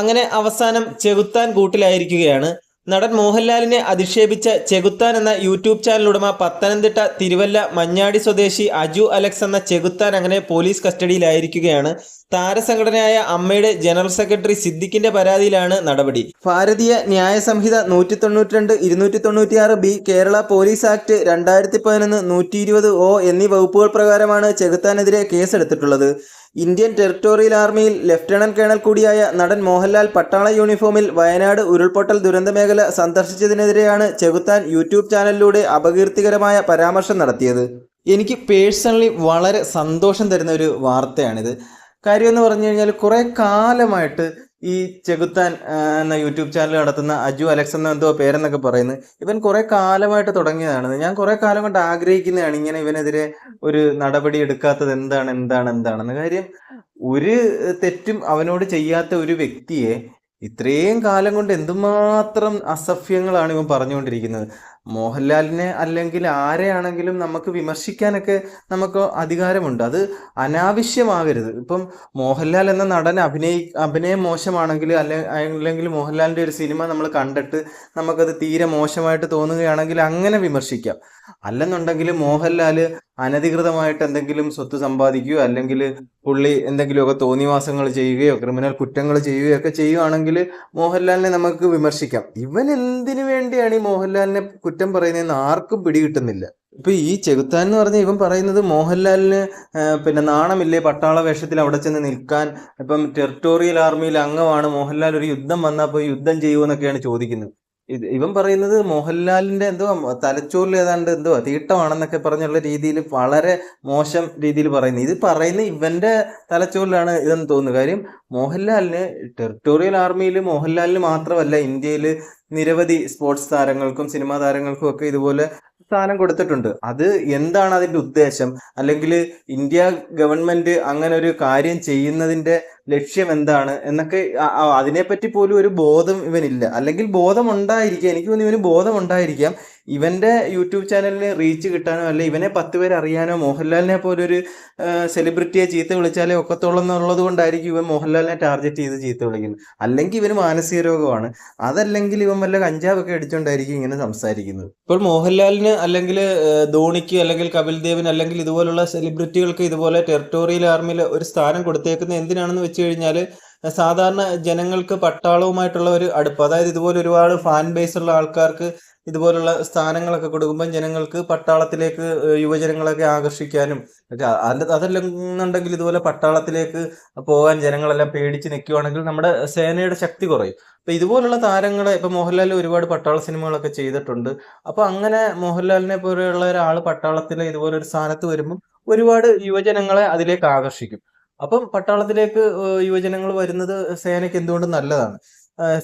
അങ്ങനെ അവസാനം ചെകുത്താൻ കൂട്ടിലായിരിക്കുകയാണ്. നടൻ മോഹൻലാലിനെ അധിക്ഷേപിച്ച ചെകുത്താൻ എന്ന യൂട്യൂബ് ചാനൽ ഉടമ പത്തനംതിട്ട തിരുവല്ല മഞ്ഞാടി സ്വദേശി അജു അലക്സ് എന്ന ചെകുത്താൻ അങ്ങനെ പോലീസ് കസ്റ്റഡിയിലായിരിക്കുകയാണ്. താരസംഘടനയായ അമ്മയുടെ ജനറൽ സെക്രട്ടറി സിദ്ദിഖിന്റെ പരാതിയിലാണ് നടപടി. ഭാരതീയ ന്യായ സംഹിത നൂറ്റി തൊണ്ണൂറ്റി രണ്ട് ഇരുന്നൂറ്റി തൊണ്ണൂറ്റിയാറ് ബി കേരള പോലീസ് ആക്ട് രണ്ടായിരത്തി പതിനൊന്ന് നൂറ്റി ഇരുപത് ഒ എന്നീ വകുപ്പുകൾ പ്രകാരമാണ് ചെകുത്താനെതിരെ കേസെടുത്തിട്ടുള്ളത്. ഇന്ത്യൻ ടെറിട്ടോറിയൽ ആർമിയിൽ ലഫ്റ്റനന്റ് കേണൽ കൂടിയായ നടൻ മോഹൻലാൽ പട്ടാള യൂണിഫോമിൽ വയനാട് ഉരുൾപൊട്ടൽ ദുരന്ത മേഖല സന്ദർശിച്ചതിനെതിരെയാണ് ചെകുത്താൻ യൂട്യൂബ് ചാനലിലൂടെ അപകീർത്തികരമായ പരാമർശം നടത്തിയത്. എനിക്ക് പേഴ്സണലി വളരെ സന്തോഷം തരുന്ന ഒരു വാർത്തയാണിത്. കാര്യമെന്ന് പറഞ്ഞു കഴിഞ്ഞാൽ കുറേ കാലമായിട്ട് ഈ ചെകുത്താൻ എന്ന യൂട്യൂബ് ചാനൽ നടത്തുന്ന അജു അലക്സ് എന്ന എന്തോ പേരെന്നൊക്കെ പറയുന്നത് ഇവൻ കുറേ കാലമായിട്ട് തുടങ്ങിയതാണ്. ഞാൻ കുറേ കാലം കൊണ്ട് ആഗ്രഹിക്കുന്നതാണ് ഇങ്ങനെ ഇവനെതിരെ ഒരു നടപടി എടുക്കാത്തത് എന്താണ് എന്താണ് എന്താണെന്ന് കാര്യം. ഒരു തെറ്റും അവനോട് ചെയ്യാത്ത ഒരു വ്യക്തിയെ ഇത്രയും കാലം കൊണ്ട് എന്തുമാത്രം അസഭ്യങ്ങളാണ് ഇവൻ പറഞ്ഞുകൊണ്ടിരിക്കുന്നത്. മോഹൻലാലിനെ അല്ലെങ്കിൽ ആരെയാണെങ്കിലും നമുക്ക് വിമർശിക്കാനൊക്കെ നമുക്ക് അധികാരമുണ്ട്. അത് അനാവശ്യമാകരുത്. ഇപ്പം മോഹൻലാൽ എന്ന നടൻ അഭിനയി അഭിനയം മോശമാണെങ്കിൽ അല്ലെ അല്ലെങ്കിൽ മോഹൻലാലിന്റെ ഒരു സിനിമ നമ്മൾ കണ്ടിട്ട് നമുക്കത് തീരെ മോശമായിട്ട് തോന്നുകയാണെങ്കിൽ അങ്ങനെ വിമർശിക്കാം. അല്ലെന്നുണ്ടെങ്കിൽ മോഹൻലാൽ അനധികൃതമായിട്ട് എന്തെങ്കിലും സ്വത്ത് സമ്പാദിക്കുകയോ അല്ലെങ്കിൽ പുള്ളി എന്തെങ്കിലുമൊക്കെ തോന്നിവാസങ്ങൾ ചെയ്യുകയോ ക്രിമിനൽ കുറ്റങ്ങൾ ചെയ്യുകയോ ഒക്കെ ചെയ്യുവാണെങ്കിൽ മോഹൻലാലിനെ നമുക്ക് വിമർശിക്കാം. ഇവൻ എന്തിനു വേണ്ടിയാണ് ഈ മോഹൻലാലിനെ കുറ്റം പറയുന്നതെന്ന് ആർക്കും പിടികിട്ടുന്നില്ല. ഇപ്പൊ ഈ ചെകുത്താൻ എന്ന് പറഞ്ഞ ഇവൻ പറയുന്നത് മോഹൻലാലിന് പിന്നെ നാണമില്ലേ പട്ടാള വേഷത്തിൽ അവിടെ ചെന്ന് നിൽക്കാൻ. ഇപ്പം ടെറിട്ടോറിയൽ ആർമിയിൽ അംഗമാണ് മോഹൻലാൽ. ഒരു യുദ്ധം വന്നാൽ പോയി യുദ്ധം ചെയ്യുമെന്നൊക്കെയാണ് ചോദിക്കുന്നത്. ഇവൻ പറയുന്നത് മോഹൻലാലിന്റെ എന്തോ തലച്ചോറിൽ ഏതാണ്ട് എന്തോ തീട്ടമാണെന്നൊക്കെ പറഞ്ഞുള്ള രീതിയിൽ വളരെ മോശം രീതിയിൽ പറയുന്നു. ഇത് പറയുന്ന ഇവന്റെ തലച്ചോറിലാണ് ഇതെന്ന് തോന്നുന്നു. കാര്യം മോഹൻലാലിന് ടെറിട്ടോറിയൽ ആർമിയിൽ മോഹൻലാലിന് മാത്രമല്ല ഇന്ത്യയിൽ നിരവധി സ്പോർട്സ് താരങ്ങൾക്കും സിനിമാ താരങ്ങൾക്കും ഒക്കെ ഇതുപോലെ സ്ഥാനം കൊടുത്തിട്ടുണ്ട്. അത് എന്താണ് അതിന്റെ ഉദ്ദേശം? അല്ലെങ്കിൽ ഇന്ത്യ ഗവൺമെന്റ് അങ്ങനെ ഒരു കാര്യം ചെയ്യുന്നതിന്റെ ലക്ഷ്യം എന്താണ് എന്നൊക്കെ അതിനെപ്പറ്റി പോലും ഒരു ബോധം ഇവനില്ല. അല്ലെങ്കിൽ ബോധം ഉണ്ടായിരിക്കാം. എനിക്ക് തോന്നുന്നു ഇവന് ബോധം ഉണ്ടായിരിക്കാം. ഇവന്റെ യൂട്യൂബ് ചാനലിന് റീച്ച് കിട്ടാനോ അല്ലെ ഇവനെ പത്ത് പേര് അറിയാനോ മോഹൻലാലിനെ പോലൊരു സെലിബ്രിറ്റിയെ ചീത്ത വിളിച്ചാലേ ഒക്കത്തുള്ളൂ എന്നുള്ളത് കൊണ്ടായിരിക്കും ഇവൻ മോഹൻലാലിനെ ടാർഗറ്റ് ചെയ്ത് ചീത്ത വിളിക്കുന്നത്. അല്ലെങ്കിൽ ഇവന് മാനസിക രോഗമാണ്. അതല്ലെങ്കിൽ ഇവൻ വല്ല കഞ്ചാവൊക്കെ അടിച്ചുകൊണ്ടായിരിക്കും ഇങ്ങനെ സംസാരിക്കുന്നത്. ഇപ്പോൾ മോഹൻലാലിന് അല്ലെങ്കിൽ ധോണിക്ക് അല്ലെങ്കിൽ കപിൽ ദേവിന് അല്ലെങ്കിൽ ഇതുപോലുള്ള സെലിബ്രിറ്റികൾക്ക് ഇതുപോലെ ടെറിട്ടോറിയൽ ആർമിയിൽ ഒരു സ്ഥാനം കൊടുത്തേക്കുന്നത് എന്തിനാണെന്ന് വെച്ച് കഴിഞ്ഞാൽ സാധാരണ ജനങ്ങൾക്ക് പട്ടാളവുമായിട്ടുള്ള ഒരു അടുപ്പ് അതായത് ഇതുപോലെ ഒരുപാട് ഫാൻ ബേസ് ഉള്ള ആൾക്കാർക്ക് ഇതുപോലുള്ള സ്ഥാനങ്ങളൊക്കെ കൊടുക്കുമ്പോൾ ജനങ്ങൾക്ക് പട്ടാളത്തിലേക്ക് യുവജനങ്ങളൊക്കെ ആകർഷിക്കാനും ഒക്കെ. എന്നുണ്ടെങ്കിൽ ഇതുപോലെ പട്ടാളത്തിലേക്ക് പോകാൻ ജനങ്ങളെല്ലാം പേടിച്ച് നിൽക്കുകയാണെങ്കിൽ നമ്മുടെ സേനയുടെ ശക്തി കുറയും. അപ്പൊ ഇതുപോലുള്ള താരങ്ങളെ ഇപ്പൊ മോഹൻലാൽ ഒരുപാട് പട്ടാള സിനിമകളൊക്കെ ചെയ്തിട്ടുണ്ട്. അപ്പൊ അങ്ങനെ മോഹൻലാലിനെ പോലെയുള്ള ഒരാൾ പട്ടാളത്തിലെ ഇതുപോലെ ഒരു സ്ഥാനത്ത് വരുമ്പോൾ ഒരുപാട് യുവജനങ്ങളെ അതിലേക്ക് ആകർഷിക്കും. അപ്പം പട്ടാളത്തിലേക്ക് യുവജനങ്ങൾ വരുന്നത് സേനയ്ക്ക് എന്തുകൊണ്ട് നല്ലതാണ്?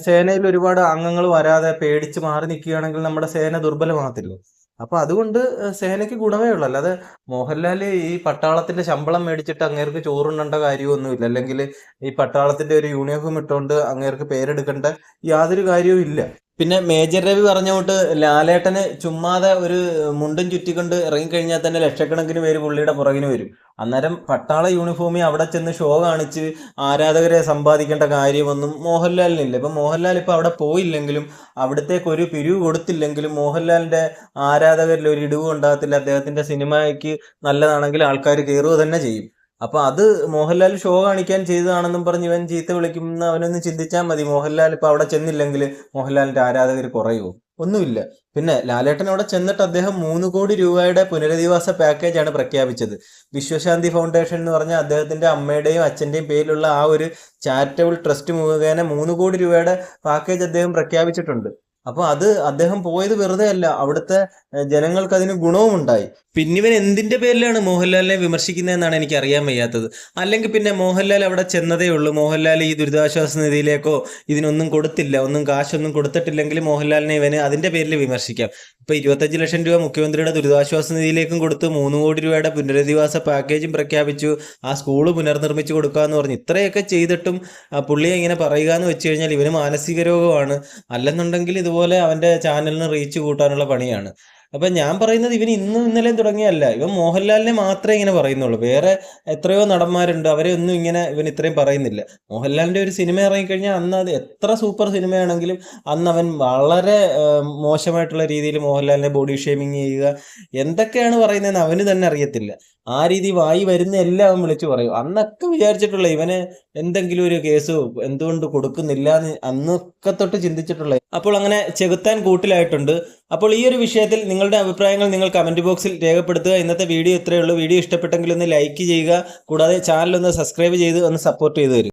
സേനയിൽ ഒരുപാട് അംഗങ്ങൾ വരാതെ പേടിച്ച് മാറി നിൽക്കുകയാണെങ്കിൽ നമ്മുടെ സേന ദുർബലമാകത്തില്ല. അപ്പൊ അതുകൊണ്ട് സേനയ്ക്ക് ഗുണമേ ഉള്ളൂ. അല്ലാതെ മോഹൻലാൽ ഈ പട്ടാളത്തിന്റെ ശമ്പളം മേടിച്ചിട്ട് അങ്ങേർക്ക് ചോറുണ്ണേണ്ട കാര്യമൊന്നുമില്ല അല്ലെങ്കിൽ ഈ പട്ടാളത്തിന്റെ ഒരു യൂണിഫോം ഇട്ടുകൊണ്ട് അങ്ങേർക്ക് പേരെടുക്കേണ്ട യാതൊരു കാര്യവും ഇല്ല. പിന്നെ മേജർ രവി പറഞ്ഞ കൊണ്ട് ലാലേട്ടന് ചുമ്മാതെ ഒരു മുണ്ടും ചുറ്റിക്കൊണ്ട് ഇറങ്ങിക്കഴിഞ്ഞാൽ തന്നെ ലക്ഷക്കണക്കിന് പേര് പുള്ളിയുടെ പുറകിന് വരും. അന്നേരം പട്ടാള യൂണിഫോമിൽ അവിടെ ചെന്ന് ഷോ കാണിച്ച് ആരാധകരെ സമ്പാദിക്കേണ്ട കാര്യമൊന്നും മോഹൻലാലിനില്ല ഇപ്പം മോഹൻലാൽ ഇപ്പം അവിടെ പോയില്ലെങ്കിലും അവിടത്തേക്ക് ഒരു പിരിവ് കൊടുത്തില്ലെങ്കിലും മോഹൻലാലിന്റെ ആരാധകരിൽ ഒരു ഇടിവ് ഉണ്ടാകത്തില്ല. അദ്ദേഹത്തിന്റെ സിനിമയ്ക്ക് നല്ലതാണെങ്കിൽ ആൾക്കാർ കയറുക തന്നെ ചെയ്യും. അപ്പൊ അത് മോഹൻലാൽ ഷോ കാണിക്കാൻ ചെയ്തതാണെന്നും പറഞ്ഞ് ഇവൻ ചീത്ത വിളിക്കുമെന്ന് അവനൊന്ന് ചിന്തിച്ചാൽ മതി. മോഹൻലാൽ ഇപ്പൊ അവിടെ ചെന്നില്ലെങ്കിൽ മോഹൻലാലിന്റെ ആരാധകർ കുറയുമോ ഒന്നുമില്ല. പിന്നെ ലാലേട്ടൻ അവിടെ ചെന്നിട്ട് അദ്ദേഹം മൂന്ന് കോടി രൂപയുടെ പുനരധിവാസ പാക്കേജാണ് പ്രഖ്യാപിച്ചത്. വിശ്വശാന്തി ഫൗണ്ടേഷൻ എന്ന് പറഞ്ഞ അദ്ദേഹത്തിന്റെ അമ്മയുടെയും അച്ഛന്റെയും പേരിലുള്ള ആ ഒരു ചാരിറ്റബിൾ ട്രസ്റ്റ് മുഖേന മൂന്ന് കോടി രൂപയുടെ പാക്കേജ് അദ്ദേഹം പ്രഖ്യാപിച്ചിട്ടുണ്ട്. അപ്പൊ അത് അദ്ദേഹം പോയത് വെറുതെ അല്ല അവിടുത്തെ ജനങ്ങൾക്ക് അതിന് ഗുണവും ഉണ്ടായി പിന്നെ ഇവൻ എന്തിന്റെ പേരിലാണ് മോഹൻലാലിനെ വിമർശിക്കുന്നത് എന്നാണ് എനിക്ക് അറിയാൻ വയ്യാത്തത്. അല്ലെങ്കിൽ പിന്നെ മോഹൻലാൽ അവിടെ ചെന്നതേ ഉള്ളൂ. മോഹൻലാൽ ഈ ദുരിതാശ്വാസ നിധിയിലേക്കോ ഇതിനൊന്നും കൊടുത്തില്ല. ഒന്നും കാശൊന്നും കൊടുത്തിട്ടില്ലെങ്കിൽ മോഹൻലാലിനെ ഇവന് അതിന്റെ പേരിൽ വിമർശിക്കാം. ഇപ്പൊ ഇരുപത്തഞ്ച് ലക്ഷം രൂപ മുഖ്യമന്ത്രിയുടെ ദുരിതാശ്വാസ നിധിയിലേക്കും കൊടുത്തു മൂന്ന് കോടി രൂപയുടെ പുനരധിവാസ പാക്കേജും പ്രഖ്യാപിച്ചു. ആ സ്കൂൾ പുനർനിർമ്മിച്ചു കൊടുക്കുക കൊടുക്കാന്ന് പറഞ്ഞു. ഇത്രയൊക്കെ ചെയ്തിട്ടും പുള്ളിയെ ഇങ്ങനെ പറയുക എന്ന് വെച്ച് കഴിഞ്ഞാൽ ഇവന് മാനസിക രോഗമാണ്. അല്ലെന്നുണ്ടെങ്കിൽ ഇതുപോലെ അവന്റെ ചാനലിന് റീച്ച് കൂട്ടാനുള്ള പണിയാണ്. അപ്പം ഞാൻ പറയുന്നത് ഇവൻ ഇന്നും ഇന്നലെയും തുടങ്ങിയല്ല ഇവൻ മോഹൻലാലിനെ മാത്രമേ ഇങ്ങനെ പറയുന്നുള്ളൂ. വേറെ എത്രയോ നടന്മാരുണ്ട്. അവരെ ഒന്നും ഇങ്ങനെ ഇവൻ ഇത്രയും പറയുന്നില്ല. മോഹൻലാലിന്റെ ഒരു സിനിമ ഇറങ്ങിക്കഴിഞ്ഞാൽ അന്ന് അത് എത്ര സൂപ്പർ സിനിമയാണെങ്കിലും അന്ന് അവൻ വളരെ മോശമായിട്ടുള്ള രീതിയിൽ മോഹൻലാലിനെ ബോഡി ഷേമിങ് ചെയ്യുക എന്തൊക്കെയാണ് പറയുന്നതെന്ന് അവന് തന്നെ അറിയത്തില്ല. ആ രീതി വായി വരുന്ന എല്ലാം അവൻ വിളിച്ചു പറയും. അന്നൊക്കെ വിചാരിച്ചിട്ടുള്ള ഇവന് എന്തെങ്കിലും ഒരു കേസ് എന്തുകൊണ്ട് കൊടുക്കുന്നില്ല എന്ന് അന്നൊക്കെ തൊട്ട് ചിന്തിച്ചിട്ടുള്ള അപ്പോൾ അങ്ങനെ ചെകുത്താൻ കൂട്ടിലായിട്ടുണ്ട്. അപ്പോൾ ഈ ഒരു വിഷയത്തിൽ നിങ്ങളുടെ അഭിപ്രായങ്ങൾ നിങ്ങൾ കമന്റ് ബോക്സിൽ രേഖപ്പെടുത്തുക. ഇന്നത്തെ വീഡിയോ ഇത്രയേ ഉള്ളൂ. വീഡിയോ ഇഷ്ടപ്പെട്ടെങ്കിൽ ഒന്ന് ലൈക്ക് ചെയ്യുക. കൂടാതെ ചാനൽ ഒന്ന് സബ്സ്ക്രൈബ് ചെയ്ത് ഒന്ന് സപ്പോർട്ട് ചെയ്ത് തരും